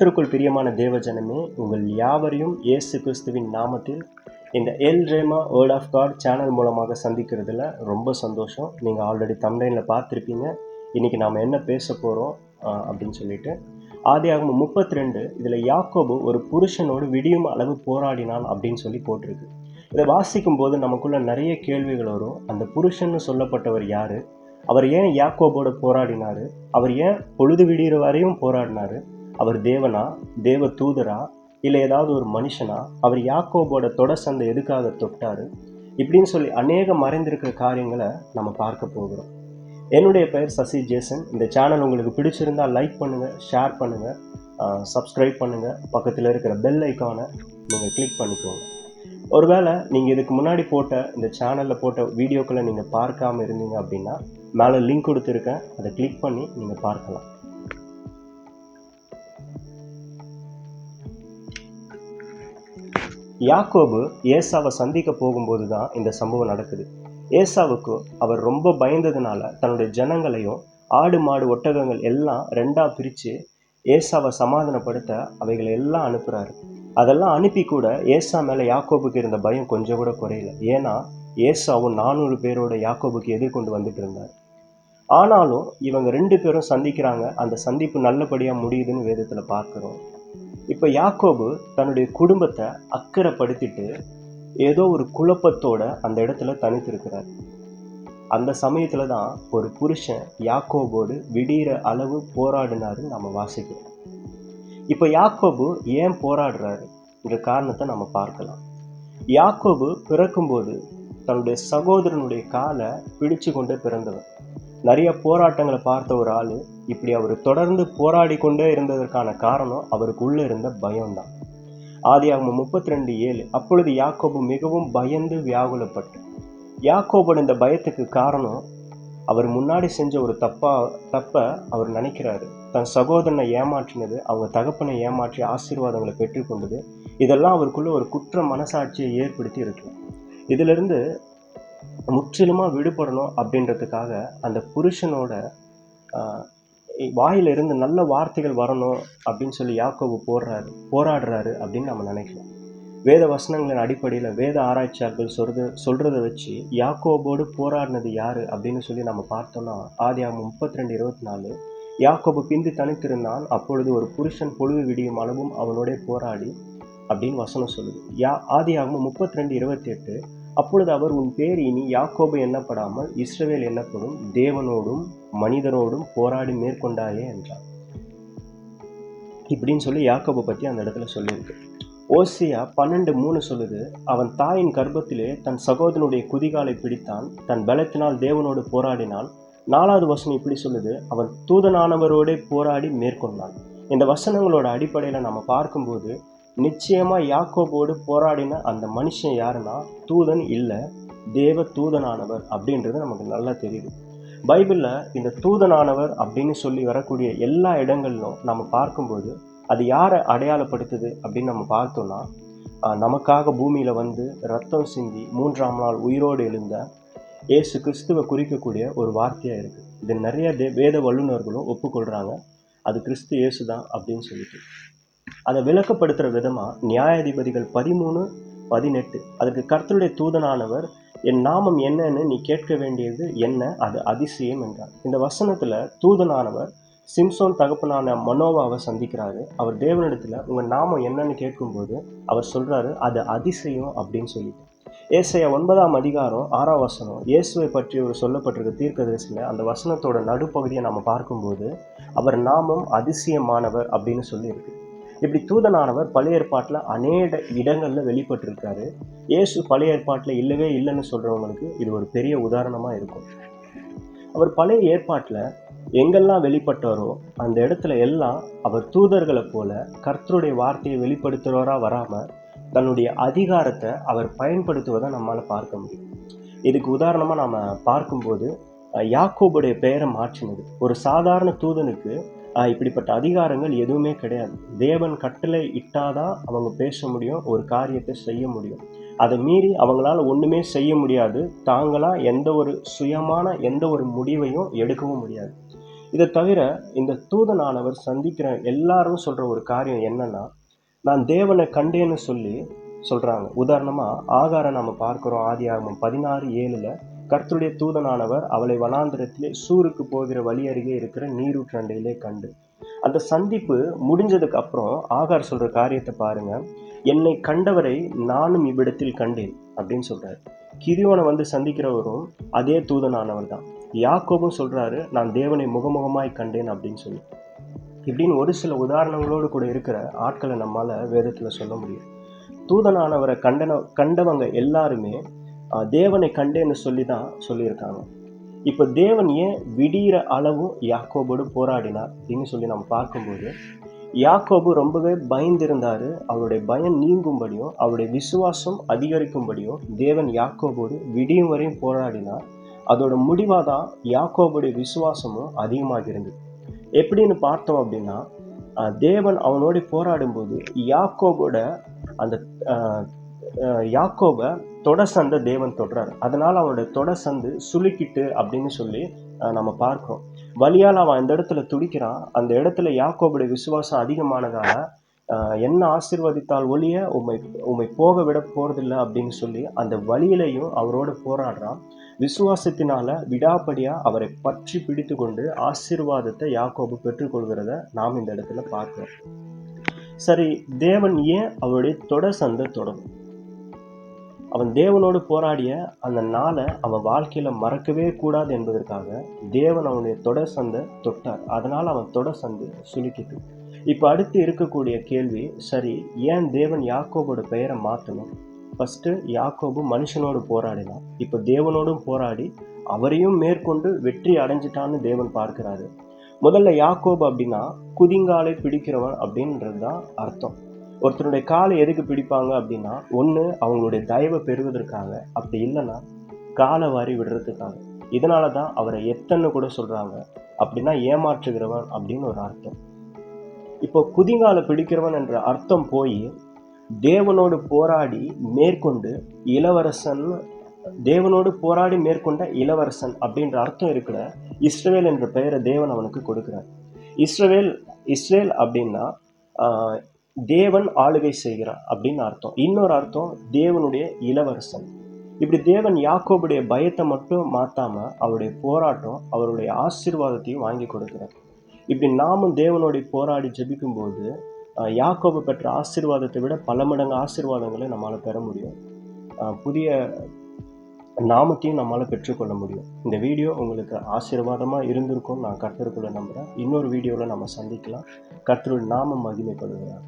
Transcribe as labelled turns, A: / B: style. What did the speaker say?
A: கர்த்தருக்குள் பிரியமான தேவஜனமே உங்கள் யாவரையும் இயேசு கிறிஸ்துவின் நாமத்தில் இந்த El Rhema word of God channel மூலமாக சந்திக்கிறதுல ரொம்ப சந்தோஷம். நீங்கள் ஆல்ரெடி தம்டைனில் பார்த்துருப்பீங்க. இன்றைக்கி நாம் என்ன பேச போகிறோம் அப்படின்னு சொல்லிட்டு. ஆதியாகும் முப்பத்தி ரெண்டு இதில் யாக்கோபு ஒரு புருஷனோடு விடியும் அளவு போராடினான் அப்படின்னு சொல்லி போட்டிருக்கு. இதை வாசிக்கும் போது நமக்குள்ள நிறைய கேள்விகள் வரும். அந்த புருஷன்னு சொல்லப்பட்டவர் யார்? அவர் ஏன் யாக்கோபோட போராடினார்? அவர் ஏன் பொழுது விடிகிற வரையும் போராடினார்? அவர் தேவனா தேவ தூதரா இல்லை ஏதாவது ஒரு மனுஷனா? அவர் யாக்கோபோட தொட சந்தை எதுக்காக தொட்டார்? இப்படின்னு சொல்லி அநேக மறைந்திருக்கிற காரியங்களை நம்ம பார்க்க போகிறோம். என்னுடைய பெயர் சசி ஜேசன். இந்த சேனல் உங்களுக்கு பிடிச்சிருந்தா லைக் பண்ணுங்கள் ஷேர் பண்ணுங்கள் சப்ஸ்கிரைப் பண்ணுங்கள் பக்கத்தில் இருக்கிற பெல் ஐக்கானை நீங்கள் கிளிக் பண்ணிக்கோங்க. ஒருவேளை நீங்கள் இதுக்கு முன்னாடி போட்ட இந்த சேனலில் போட்ட வீடியோக்களை நீங்கள் பார்க்காம இருந்தீங்க அப்படின்னா மேலே லிங்க் கொடுத்துருக்கேன். அதை கிளிக் பண்ணி நீங்கள் பார்க்கலாம். யாக்கோபு ஏசாவை சந்திக்க போகும்போது தான் இந்த சம்பவம் நடக்குது. ஏசாவுக்கு அவர் ரொம்ப பயந்ததுனால தன்னுடைய ஜனங்களையும் ஆடு மாடு ஒட்டகங்கள் எல்லாம் ரெண்டாக பிரித்து ஏசாவை சமாதானப்படுத்த அவைகளை எல்லாம் அனுப்புகிறாரு அதெல்லாம் அனுப்பி கூட ஏசா மேலே யாக்கோபுக்கு இருந்த பயம் கொஞ்சம் கூட குறையல. ஏன்னா ஏசாவும் நானூறு பேரோட யாக்கோபுக்கு எதிர்கொண்டு வந்துட்டு இருந்தார். ஆனாலும் இவங்க ரெண்டு பேரும் சந்திக்கிறாங்க. அந்த சந்திப்பு நல்லபடியாக முடியுதுன்னு வேதத்தில் பார்க்குறோம். இப்போ யாக்கோபு தன்னுடைய குடும்பத்தை அக்கறைப்படுத்திட்டு ஏதோ ஒரு குழப்பத்தோட அந்த இடத்துல தனித்திருக்கிறார். அந்த சமயத்தில் தான் ஒரு புருஷன் யாக்கோபோடு விடிகிற அளவு போராடினாரு நம்ம வாசிக்கிறோம். இப்போ யாக்கோபு ஏன் போராடுறாரு? என்ற காரணத்தை நம்ம பார்க்கலாம். யாக்கோபு பிறக்கும்போது தன்னுடைய சகோதரனுடைய காலை பிடிச்சு கொண்டு பிறந்தவர். நிறைய போராட்டங்களை பார்த்த ஒரு ஆள் இப்படி அவர் தொடர்ந்து போராடி கொண்டே இருந்ததற்கான காரணம் அவருக்கு உள்ளே இருந்த பயம்தான். ஆதியாகம முப்பத்தி ரெண்டு ஏழு. அப்பொழுது யாக்கோபு மிகவும் பயந்து வியாகுலப்பட்டு யாக்கோபன் இந்த பயத்துக்கு காரணம் அவர் முன்னாடி செஞ்ச ஒரு தப்பா தப்பை அவர் நினைக்கிறாரு. தன் சகோதரனை ஏமாற்றினது அவங்க தகப்பனை ஏமாற்றி ஆசீர்வாதங்களை பெற்றுக்கொண்டது இதெல்லாம் அவருக்குள்ள ஒரு குற்ற மனசாட்சியை ஏற்படுத்தி இருக்கு. இதிலிருந்து முற்றிலுமாக விடுபடணும் அப்படின்றதுக்காக அந்த புருஷனோட வாயிலிருந்து நல்ல வார்த்தைகள் வரணும் அப்படின்னு சொல்லி யாக்கோபு போடுறாரு போராடுறாரு அப்படின்னு நம்ம நினைக்கலாம் வேத வசனங்களின் அடிப்படையில் வேத ஆராய்ச்சியாளர்கள் சொல்றது சொல்கிறத வச்சு யாக்கோபோடு போராடினது யார் அப்படின்னு சொல்லி நம்ம பார்த்தோம்னா ஆதி ஆகும் முப்பத்தி ரெண்டு இருபத்தி நாலு யாக்கோபு பிந்து தனித்திருந்தான் அப்பொழுது ஒரு புருஷன் பொழுது விடியும் அளவும் அவனோட போராடி அப்படின்னு வசனம் சொல்லுது. யா ஆதி ஆகும் முப்பத்தி ரெண்டு இருபத்தி எட்டு அப்பொழுது அவர் உன் பேர் இனி யாக்கோபு எண்ணப்படாமல் இஸ்ரவேல் எண்ணப்படும் தேவனோடும் மனிதனோடும் போராடி மேற்கொண்டாயே என்றார். இப்படின்னு சொல்லி யாக்கோபை பற்றி அந்த இடத்துல சொல்லியிருக்கு. ஓசியா பன்னெண்டு மூணு சொல்லுது அவன் தாயின் கர்ப்பத்திலே தன் சகோதரனுடைய குதிகாலை பிடித்தான் தன் பலத்தினால் தேவனோடு போராடினான். நாலாவது வசனம் இப்படி சொல்லுது அவன் தூதனானவரோடே போராடி மேற்கொண்டான். இந்த வசனங்களோட அடிப்படையில் நம்ம பார்க்கும்போது நிச்சயமாக யாக்கோபோடு போராடின அந்த மனுஷன் யாருன்னா தூதன் இல்லை தேவ தூதனானவர் அப்படின்றது நமக்கு நல்லா தெரியுது. பைபிளில் இந்த தூதனானவர் அப்படின்னு சொல்லி வரக்கூடிய எல்லா இடங்களிலும் நம்ம பார்க்கும்போது அது யாரை அடையாளப்படுத்துது அப்படின்னு நம்ம பார்த்தோம்னா நமக்காக பூமியில் வந்து ரத்தம் சிந்தி மூன்றாம் நாள் உயிரோடு எழுந்த ஏசு கிறிஸ்துவை குறிக்கக்கூடிய ஒரு வார்த்தையாக இருக்குது இது நிறைய தே வேத வல்லுநர்களும் ஒப்புக்கொள்கிறாங்க அது கிறிஸ்து இயேசு தான் அப்படின்னு சொல்லிட்டு. அதை விளக்கப்படுத்துகிற விதமாக நியாயாதிபதிகள் பதிமூணு பதினெட்டு அதுக்கு கர்த்தருடைய தூதனானவர் என் நாமம் என்னன்னு நீ கேட்க வேண்டியது என்ன? அது அதிசயம் என்றார். இந்த வசனத்தில் தூதனானவர் சிம்சோன் தகப்பனான மனோவாவை சந்திக்கிறாரு. அவர் தேவனிடத்தில் உங்கள் நாமம் என்னன்னு கேட்கும்போது அவர் சொல்கிறாரு அது அதிசயம் அப்படின்னு சொல்லிட்டு. ஏசைய ஒன்பதாம் அதிகாரம் ஆறாம் வசனம் இயேசுவை பற்றி ஒரு சொல்லப்பட்டிருக்க தீர்க்கதரிசியில் அந்த வசனத்தோட நடுப்பகுதியை நம்ம பார்க்கும்போது அவர் நாமம் அதிசயமானவர் அப்படின்னு சொல்லியிருக்கு. இப்படி தூதனானவர் பழைய ஏற்பாட்டில் அநேக இடங்களில் வெளிப்பட்டிருக்காரு. இயேசு பழைய ஏற்பாட்டில் இல்லவே இல்லைன்னு சொல்கிறவங்களுக்கு இது ஒரு பெரிய உதாரணமாக இருக்கும். அவர் பழைய ஏற்பாட்டில் எங்கெல்லாம் வெளிப்பட்டாரோ அந்த இடத்துல எல்லாம் அவர் தூதர்களை போல கர்த்தருடைய வார்த்தையை வெளிப்படுத்துகிறவராக வராமல் தன்னுடைய அதிகாரத்தை அவர் பயன்படுத்துவதை நம்மளால் பார்க்க முடியும். இதுக்கு உதாரணமாக நாம் பார்க்கும்போது யாக்கோபுடைய பெயரை மாற்றினது. ஒரு சாதாரண தூதனுக்கு இப்படிப்பட்ட அதிகாரங்கள் எதுவுமே கிடையாது. தேவன் கட்டளை இட்டாதான் அவங்க பேச முடியும் ஒரு காரியத்தை செய்ய முடியும். அதை மீறி அவங்களால ஒன்றுமே செய்ய முடியாது. தாங்களாக எந்த ஒரு சுயமான எந்த ஒரு முடிவையும் எடுக்கவும் முடியாது. இதை தவிர இந்த தூதனானவர் சந்திக்கிற எல்லாரும் சொல்கிற ஒரு காரியம் என்னன்னா நான் தேவனை கண்டேன்னு சொல்லி சொல்கிறாங்க உதாரணமாக ஆகாரை நம்ம பார்க்குறோம் ஆதி ஆகமம் பதினாறு ஏழில். கர்த்தருடைய தூதனானவர் அவளை வனாந்திரத்திலே சூருக்கு போகிற வழி அருகே இருக்கிற நீரூற்றண்டையிலே கண்டு. அந்த சந்திப்பு முடிஞ்சதுக்கு அப்புறம் ஆகார் சொல்கிற காரியத்தை பாருங்க. என்னை கண்டவரை நானும் இவ்விடத்தில் கண்டேன் அப்படின்னு சொல்றாரு. கிரியோனை வந்து சந்திக்கிறவரும் அதே தூதனானவர் தான். யாக்கோபும் சொல்கிறாரு நான் தேவனை முகமுகமாய் கண்டேன் அப்படின்னு சொல்லி. இப்படின்னு ஒரு சில உதாரணங்களோடு கூட இருக்கிற ஆட்களை நம்மால் வேதத்தில் சொல்ல முடியும். தூதனானவரை கண்டன கண்டவங்க எல்லாருமே தேவனை கண்டேன்னு சொல்லி தான் சொல்லியிருக்காங்க. இப்போ தேவன் ஏன் விடிகிற அளவும் யாக்கோபோடு போராடினார் அப்படின்னு சொல்லி நம்ம பார்க்கும்போது யாக்கோபு ரொம்பவே பயந்திருந்தார். அவருடைய பயம் நீங்கும்படியும் அவருடைய விசுவாசம் அதிகரிக்கும்படியும் தேவன் யாக்கோபோடு விடியும் வரையும் போராடினார். அதோட முடிவாக தான் யாக்கோபுடைய விசுவாசமும் அதிகமாக இருந்தது எப்படின்னு பார்த்தோம் அப்படின்னா தேவன் அவனோடு போராடும்போது யாக்கோபோட அந்த யாக்கோபை தொட சந்தை தேவன் தொடுறார். அதனால அவனுடைய தொட சந்து சுளுக்கிட்டு அப்படின்னு சொல்லி நம்ம பார்க்கிறோம். வழியால் அவன் அந்த இடத்துல துடிக்கிறான். அந்த இடத்துல யாக்கோபுடைய விசுவாசம் அதிகமானதால என்ன ஆசிர்வதித்தால் ஒழிய உண்மை உம்மை போக விட போறதில்லை அப்படின்னு சொல்லி அந்த வழியிலையும் அவரோட போராடுறான். விசுவாசத்தினால விடாப்படியா அவரை பற்றி பிடித்து கொண்டு ஆசீர்வாதத்தை யாக்கோபு பெற்றுக்கொள்கிறத நாம் இந்த இடத்துல பார்க்கிறோம். சரி தேவன் ஏன் அவருடைய தொட சந்தை தொடரும்? அவன் தேவனோடு போராடிய அந்த நாளை அவன் வாழ்க்கையில் மறக்கவே கூடாது என்பதற்காக தேவன் அவனுடைய தொட சந்தை தொட்டார். அதனால் அவன் தொட சந்தை சுலுக்கிட்டு இப்போ அடுத்து இருக்கக்கூடிய கேள்வி சரி ஏன் தேவன் யாக்கோபோட பெயரை மாற்றணும் ஃபஸ்ட்டு யாக்கோபு மனுஷனோடு போராடினான். இப்போ தேவனோடும் போராடி அவரையும் மேற்கொண்டு வெற்றி அடைஞ்சிட்டான்னு தேவன் பார்க்கிறாரு. முதல்ல யாக்கோபு அப்படின்னா குதிங்காலை பிடிக்கிறவன் அப்படின்றது தான் அர்த்தம். ஒருத்தருடைய காலை எதுக்கு பிடிப்பாங்க அப்படின்னா ஒன்று அவங்களுடைய தயவை பெறுவதற்காக. அப்படி இல்லைன்னா காலை வாரி விடுறதுக்காக. இதனால தான் அவரை எத்தனை கூட சொல்கிறாங்க அப்படின்னா ஏமாற்றுகிறவன் அப்படின்னு ஒரு அர்த்தம். இப்போ குதிங்காலை பிடிக்கிறவன் என்ற அர்த்தம் போய் தேவனோடு போராடி மேற்கொண்டு இளவரசன் தேவனோடு போராடி மேற்கொண்ட இளவரசன் அப்படின்ற அர்த்தம் இருக்கிற இஸ்ரவேல் என்ற பெயரை தேவன் அவனுக்கு கொடுக்கிறார். இஸ்ரவேல் இஸ்ரேல் அப்படின்னா தேவன் ஆளுகை செய்கிறார் அப்படின்னு அர்த்தம். இன்னொரு அர்த்தம் தேவனுடைய இளவரசன். இப்படி தேவன் யாக்கோபுடைய பயத்தை மட்டும் மாற்றாமல் அவருடைய போராட்டம் அவருடைய ஆசீர்வாதத்தையும் வாங்கி கொடுக்கிறார். இப்படி நாமும் தேவனுடைய போராடி ஜெபிக்கும்போது யாக்கோபு பெற்ற ஆசீர்வாதத்தை விட பல மடங்கு ஆசீர்வாதங்களை நம்மால் பெற முடியும். புதிய நாமத்தையும் நம்மளால் பெற்றுக்கொள்ள முடியும். இந்த வீடியோ உங்களுக்கு ஆசீர்வாதமாக இருந்திருக்கும் நான் கர்த்தருக்குள்ள நம்புகிறேன் இன்னொரு வீடியோவில் நம்ம சந்திக்கலாம். கர்த்தருடைய நாமம் மகிமைப்படுகிறார்.